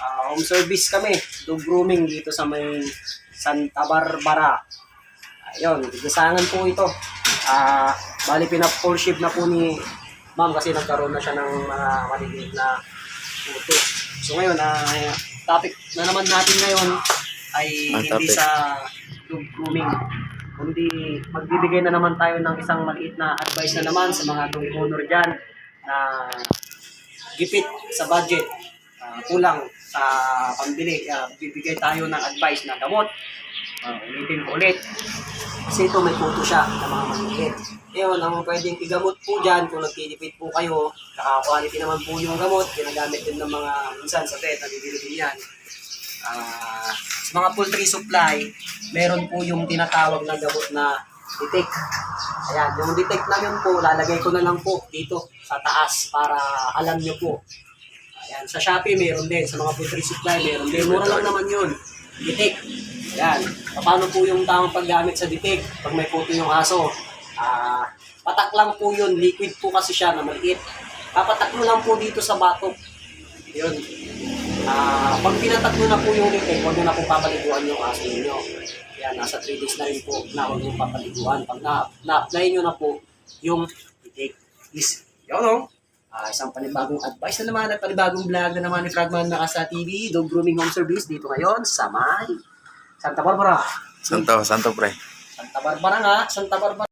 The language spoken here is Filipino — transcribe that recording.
Ah, home service kami, dog grooming dito sa may Santa Barbara. Ayun, gisangan po ito. Ah, bali pinap-full ship na po ni ma'am kasi nagkaroon na siya ng mga maliliit na puto. So ngayon, ah, topic na naman natin ngayon ay Ang hindi topic. sa dog grooming kundi magbibigay na naman tayo ng isang maliit na advice na naman sa mga dog owner dyan na gipit sa budget, kulang sa pambili. Kaya bibigay tayo ng advice na gamot. Ah, ulitin ko ulit. Kasi ito may puto siya na mga maliit. Ngayon, ang pwedeng igamot po dyan kung nagtitipid po kayo, kaka-quality naman po yung gamot, ginagamit din ng mga minsan sa pet, nabibili din yan. Ah, sa mga poultry supply, meron po yung tinatawag na gamot na detect. Ayan, yung detect na yun po, lalagay ko na lang po dito sa taas para alam nyo po. Ayan, sa Shopee meron din, sa mga poultry supply meron din. Mura lang naman yun. Detect. Ayan, paano po yung tamang paggamit sa detect pag may puto yung aso? Ah, patak lang po yun, liquid po kasi siya na maliit. Papatak mo lang po dito sa batok. Yun. Ah, pag pinatak mo na po yung detect, huwag mo na po papaliguan yung aso ninyo. Yan, nasa 3 days na rin po na huwag mo papaliguan. Pag na, na-apply nyo na po yung detect. Is, yun o. Ah, isang panibagong advice na naman at panibagong vlog na naman ni Fragman Nakasa TV, Dog Grooming Home Service dito ngayon sa May Santa Barbara. Santo, santo pre. Santa Barbara nga, Santa Barbara.